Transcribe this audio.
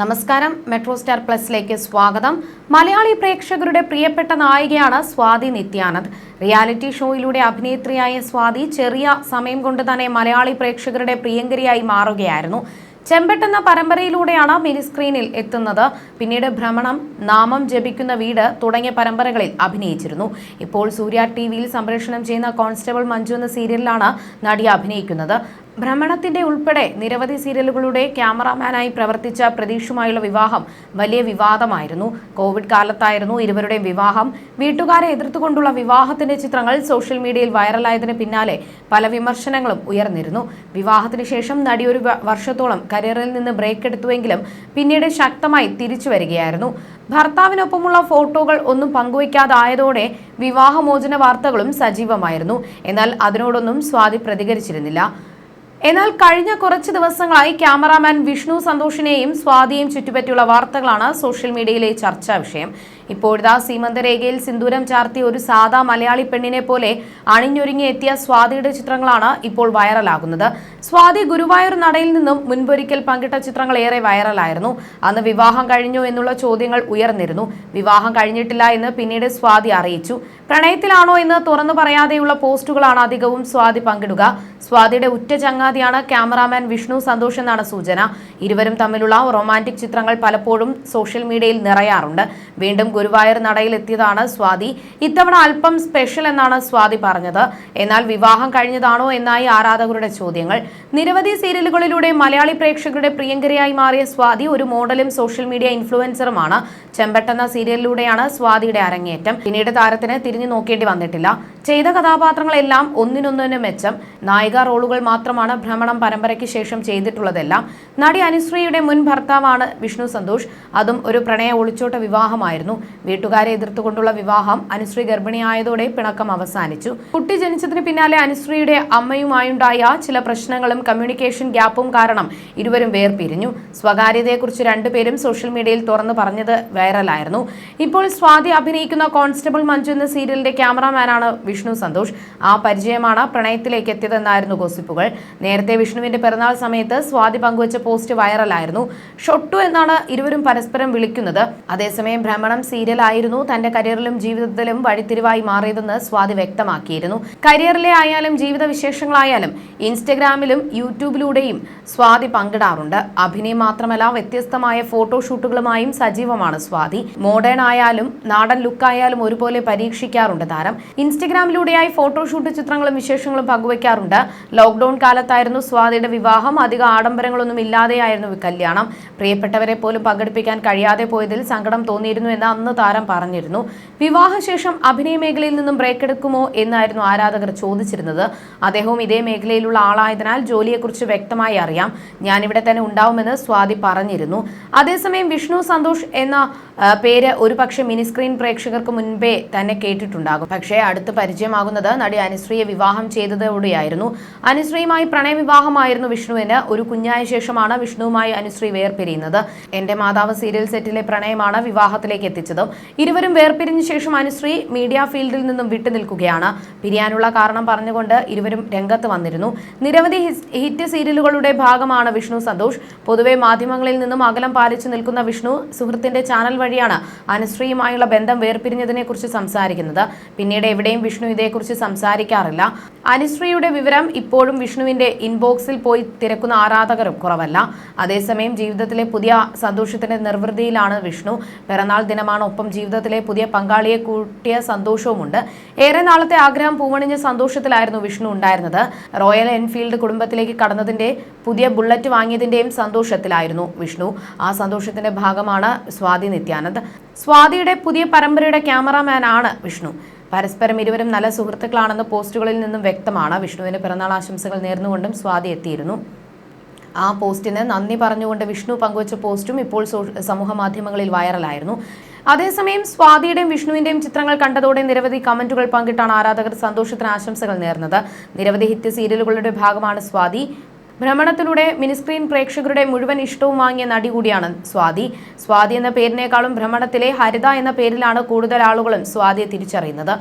നമസ്കാരം. Metro star പ്ലസിലേക്ക് സ്വാഗതം. മലയാളി പ്രേക്ഷകരുടെ പ്രിയപ്പെട്ട നായികയാണ് സ്വാതി നിത്യാനന്ദ്. റിയാലിറ്റി ഷോയിലൂടെ അഭിനേത്രിയായ സ്വാതി ചെറിയ സമയം കൊണ്ട് തന്നെ മലയാളി പ്രേക്ഷകരുടെ പ്രിയങ്കരിയായി മാറുകയായിരുന്നു. ചെമ്പെട്ടെന്ന പരമ്പരയിലൂടെയാണ് മിനി സ്ക്രീനിൽ എത്തുന്നത്. പിന്നീട് ഭ്രമണം നാമം ജപിക്കുന്ന വീട് തുടങ്ങിയ പരമ്പരകളിൽ അഭിനയിച്ചിരുന്നു. ഇപ്പോൾ സൂര്യ ടി വിയിൽ സംപ്രേഷണം ചെയ്യുന്ന കോൺസ്റ്റബിൾ മഞ്ജു എന്ന സീരിയലിലാണ് നടി അഭിനയിക്കുന്നത്. ഭ്രമണത്തിന്റെ ഉൾപ്പെടെ നിരവധി സീരിയലുകളുടെ ക്യാമറാമാനായി പ്രവർത്തിച്ച പ്രതീഷുമായുള്ള വിവാഹം വലിയ വിവാദമായിരുന്നു. കോവിഡ് കാലത്തായിരുന്നു ഇരുവരുടെയും വിവാഹം. വീട്ടുകാരെ എതിർത്തുകൊണ്ടുള്ള വിവാഹത്തിന്റെ ചിത്രങ്ങൾ സോഷ്യൽ മീഡിയയിൽ വൈറലായതിന് പിന്നാലെ പല വിമർശനങ്ങളും ഉയർന്നിരുന്നു. വിവാഹത്തിന് ശേഷം നടി ഒരു വർഷത്തോളം കരിയറിൽ നിന്ന് ബ്രേക്ക് എടുത്തുവെങ്കിലും പിന്നീട് ശക്തമായി തിരിച്ചു വരികയായിരുന്നു. ഭർത്താവിനൊപ്പമുള്ള ഫോട്ടോകൾ ഒന്നും പങ്കുവയ്ക്കാതായതോടെ വിവാഹമോചന വാർത്തകളും സജീവമായിരുന്നു. എന്നാൽ അതിനോടൊന്നും സ്വാതി പ്രതികരിച്ചിരുന്നില്ല. എന്നാൽ കഴിഞ്ഞ കുറച്ച് ദിവസങ്ങളായി ക്യാമറാമാൻ വിഷ്ണു സന്തോഷിനെയും സ്വാതിയെയും ചുറ്റിപ്പറ്റിയുള്ള വാർത്തകളാണ് സോഷ്യൽ മീഡിയയിലെ ചർച്ചാ വിഷയം. ഇപ്പോഴത്തെ സീമന്തരേഖയിൽ സിന്ദൂരം ചാർത്തി ഒരു സാധാ മലയാളി പെണ്ണിനെ പോലെ അണിഞ്ഞൊരുങ്ങി എത്തിയ സ്വാതിയുടെ ചിത്രങ്ങളാണ് ഇപ്പോൾ വൈറലാകുന്നത്. സ്വാതി ഗുരുവായൂർ നടയിൽ നിന്നും മുൻപൊരിക്കൽ പങ്കിട്ട ചിത്രങ്ങൾ ഏറെ വൈറലായിരുന്നു. അന്ന് വിവാഹം കഴിഞ്ഞു എന്നുള്ള ചോദ്യങ്ങൾ ഉയർന്നിരുന്നു. വിവാഹം കഴിഞ്ഞിട്ടില്ല എന്ന് പിന്നീട് സ്വാതി അറിയിച്ചു. പ്രണയത്തിലാണോ എന്ന് തുറന്നു പറയാതെയുള്ള പോസ്റ്റുകളാണ് അധികവും സ്വാതി പങ്കിടുക. സ്വാതിയുടെ ഉറ്റ ചങ്ങാതിയാണ് ക്യാമറാമാൻ വിഷ്ണു സന്തോഷ് എന്നാണ് സൂചന. ഇരുവരും തമ്മിലുള്ള റൊമാന്റിക് ചിത്രങ്ങൾ പലപ്പോഴും സോഷ്യൽ മീഡിയയിൽ നിറയാറുണ്ട്. വീണ്ടും ഗുരുവായൂർ നടയിൽ എത്തിയതാണ് സ്വാതി. ഇത്തവണ അല്പം സ്പെഷ്യൽ എന്നാണ് സ്വാതി പറഞ്ഞത്. എന്നാൽ വിവാഹം കഴിഞ്ഞതാണോ എന്നായി ആരാധകരുടെ ചോദ്യങ്ങൾ. നിരവധി സീരിയലുകളിലൂടെ മലയാളി പ്രേക്ഷകരുടെ പ്രിയങ്കരയായി മാറിയ സ്വാതി ഒരു മോഡലും സോഷ്യൽ മീഡിയ ഇൻഫ്ലുവൻസറുമാണ് ചെമ്പട്ടെന്ന സീരിയലിലൂടെയാണ് സ്വാതിയുടെ അരങ്ങേറ്റം. പിന്നീട് താരത്തിന് തിരിഞ്ഞു നോക്കേണ്ടി വന്നിട്ടില്ല. ചെയ്ത കഥാപാത്രങ്ങളെല്ലാം ഒന്നിനൊന്നിന് മെച്ചം. നായിക റോളുകൾ മാത്രമാണ് ഭ്രമണം പരമ്പരയ്ക്ക് ശേഷം ചെയ്തിട്ടുള്ളതെല്ലാം. നടി അനുശ്രീയുടെ മുൻ ഭർത്താവാണ് വിഷ്ണു സന്തോഷ്. അതും ഒരു പ്രണയ ഒളിച്ചോട്ട വിവാഹമായിരുന്നു. വീട്ടുകാരെ എതിർത്തുകൊണ്ടുള്ള വിവാഹം അനുശ്രീ ഗർഭിണിയായതോടെ പിണക്കം അവസാനിച്ചു. കുട്ടി ജനിച്ചതിന് പിന്നാലെ അനുശ്രീയുടെ അമ്മയുമായുണ്ടായ ചില പ്രശ്നങ്ങളും കമ്മ്യൂണിക്കേഷൻ ഗ്യാപ്പും കാരണം ഇരുവരും വേർപിരിഞ്ഞു. സ്വകാര്യതയെക്കുറിച്ച് രണ്ടുപേരും സോഷ്യൽ മീഡിയയിൽ തുറന്നു പറഞ്ഞത് വൈറലായിരുന്നു ഇപ്പോൾ സ്വാതി അഭിനയിക്കുന്ന കോൺസ്റ്റബിൾ മഞ്ജു എന്ന സീരിയലിന്റെ ക്യാമറാമാനാണ് വിഷ്ണു സന്തോഷ്. ആ പരിചയമാണ് പ്രണയത്തിലേക്ക് എത്തിയതെന്നായിരുന്നു ഗോസിപ്പുകൾ നേരത്തെ വിഷ്ണുവിന്റെ പിറന്നാൾ സമയത്ത് സ്വാതി പങ്കുവച്ച പോസ്റ്റ് വൈറലായിരുന്നു ഷൊട്ടു എന്നാണ് ഇരുവരും പരസ്പരം വിളിക്കുന്നത്. അതേസമയം ഭ്രമണം സീരിയൽ ആയിരുന്നു തന്റെ കരിയറിലും ജീവിതത്തിലും വഴിത്തിരിവായി മാറിയതെന്ന് സ്വാതി വ്യക്തമാക്കിയിരുന്നു. കരിയറിലെ ആയാലും ജീവിത വിശേഷങ്ങളായാലും ഇൻസ്റ്റഗ്രാമിലും യൂട്യൂബിലൂടെയും സ്വാതി പങ്കിടാറുണ്ട്. അഭിനയം മാത്രമല്ല വ്യത്യസ്തമായ ഫോട്ടോഷൂട്ടുകളുമായും സജീവമാണ് സ്വാതി. മോഡേൺ ആയാലും നാടൻ ലുക്കായാലും ഒരുപോലെ പരീക്ഷിക്കാറുണ്ട് താരം. ഇൻസ്റ്റഗ്രാമിലൂടെയായി ഫോട്ടോഷൂട്ട് ചിത്രങ്ങളും വിശേഷങ്ങളും പങ്കുവയ്ക്കാറുണ്ട്. ലോക്ക്ഡൌൺ കാലത്തായിരുന്നു സ്വാതിയുടെ വിവാഹം. അധിക ആഡംബരങ്ങളൊന്നും ഇല്ലാതെയായിരുന്നു കല്യാണം. പ്രിയപ്പെട്ടവരെ പോലും പങ്കെടുപ്പിക്കാൻ കഴിയാതെ പോയതിൽ സങ്കടം തോന്നിയിരുന്നു എന്ന് അന്ന് താരം പറഞ്ഞിരുന്നു. വിവാഹശേഷം അഭിനയ മേഖലയിൽ നിന്നും ബ്രേക്ക് എടുക്കുമോ എന്നായിരുന്നു ആരാധകർ ചോദിച്ചിരുന്നത്. അദ്ദേഹവും ഇതേ മേഖലയിലുള്ള ആളായതിനാൽ ജോലിയെക്കുറിച്ച് വ്യക്തമായി അറിയാം. ഞാനിവിടെ തന്നെ ഉണ്ടാവുമെന്ന് സ്വാതി പറഞ്ഞിരുന്നു. അതേസമയം വിഷ്ണു സന്തോഷ് എന്ന പേര് ഒരുപക്ഷെ മിനിസ്ക്രീൻ പ്രേക്ഷകർക്ക് മുൻപേ തന്നെ കേട്ടിട്ടുണ്ടാകും. പക്ഷേ അടുത്ത് പരിചയമാകുന്നത് നടി അനുശ്രീയെ വിവാഹം ചെയ്തതോടെയായിരുന്നു. അനുശ്രീയുമായി പ്രണയവിവാഹമായിരുന്നു വിഷ്ണുവിന്. ഒരു കുഞ്ഞായ ശേഷമാണ് വിഷ്ണുവുമായി അനുശ്രീ വേർപിരിയുന്നത്. എന്റെ മാതാവ് സീരിയൽ സെറ്റിലെ പ്രണയമാണ് വിവാഹത്തിലേക്ക് എത്തിച്ചത്. ഇരുവരും വേർപിരിഞ്ഞ ശേഷം അനുശ്രീ മീഡിയ ഫീൽഡിൽ നിന്നും വിട്ടുനിൽക്കുകയാണ്. പിരിയാനുള്ള കാരണം പറഞ്ഞുകൊണ്ട് ഇരുവരും രംഗത്ത് വന്നിരുന്നു. നിരവധി ഹിറ്റ് സീരിയലുകളുടെ ഭാഗമാണ് വിഷ്ണു സന്തോഷ്. പൊതുവെ മാധ്യമങ്ങളിൽ നിന്നും അകലം പാലിച്ചു നിൽക്കുന്ന വിഷ്ണു സുഹൃത്തിന്റെ ചാനൽ വഴിയാണ് അനുശ്രീയുമായുള്ള ബന്ധം വേർപിരിഞ്ഞതിനെ കുറിച്ച് സംസാരിക്കുന്നത്. പിന്നീട് എവിടെയും വിഷ്ണു ഇതേക്കുറിച്ച് സംസാരിക്കാറില്ല. അനുശ്രീയുടെ വിവരം ഇപ്പോഴും വിഷ്ണുവിന്റെ ഇൻബോക്സിൽ പോയി തിരക്കുന്ന ആരാധകരും കുറവല്ല. അതേസമയം ജീവിതത്തിലെ പുതിയ സന്തോഷത്തിന്റെ നിർവൃതിയിലാണ് വിഷ്ണു. പിറന്നാൾ ദിനമാണ് ഒപ്പം ജീവിതത്തിലെ പുതിയ പങ്കാളിയെ കൂട്ടിയ സന്തോഷവുമുണ്ട്. ഏറെ നാളത്തെ ആഗ്രഹം പൂവണിഞ്ഞ സന്തോഷത്തിലായിരുന്നു വിഷ്ണു ഉണ്ടായിരുന്നത്. റോയൽ എൻഫീൽഡ് കുടുംബത്തിലേക്ക് കടന്നതിന്റെ പുതിയ ബുള്ളറ്റ് വാങ്ങിയതിന്റെയും സന്തോഷത്തിലായിരുന്നു വിഷ്ണു. ആ സന്തോഷത്തിന്റെ ഭാഗമാണ് സ്വാതി നിത്യാനന്ദ്. സ്വാതിയുടെ പുതിയ പരമ്പരയുടെ ക്യാമറാമാൻ ആണ് വിഷ്ണു. പരസ്പരം ഇരുവരും നല്ല സുഹൃത്തുക്കളാണെന്ന് പോസ്റ്റുകളിൽ നിന്നും വ്യക്തമാണ്. വിഷ്ണുവിന് പിറന്നാൾ ആശംസകൾ നേർന്നുകൊണ്ടും സ്വാതി എത്തിയിരുന്നു. ആ പോസ്റ്റിന് നന്ദി പറഞ്ഞുകൊണ്ട് വിഷ്ണു പങ്കുവച്ച പോസ്റ്റും ഇപ്പോൾ സമൂഹ മാധ്യമങ്ങളിൽ വൈറലായിരുന്നു. അതേസമയം സ്വാതിയുടെയും വിഷ്ണുവിന്റെയും ചിത്രങ്ങൾ കണ്ടതോടെ നിരവധി കമന്റുകൾ പങ്കിട്ടാണ് ആരാധകർ സന്തോഷത്തിന് ആശംസകൾ നേർന്നത്. നിരവധി ഹിറ്റ് സീരിയലുകളുടെ ഭാഗമാണ് സ്വാതി. ഭ്രമണത്തിലൂടെ മിനിസ്ക്രീൻ പ്രേക്ഷകരുടെ മുഴുവൻ ഇഷ്ടവും വാങ്ങിയ നടി കൂടിയാണ് സ്വാതി. സ്വാതി എന്ന പേരിനേക്കാളും ഭ്രമണത്തിലെ ഹരിത എന്ന പേരിലാണ് കൂടുതൽ ആളുകളും സ്വാതിയെ തിരിച്ചറിയുന്നത്.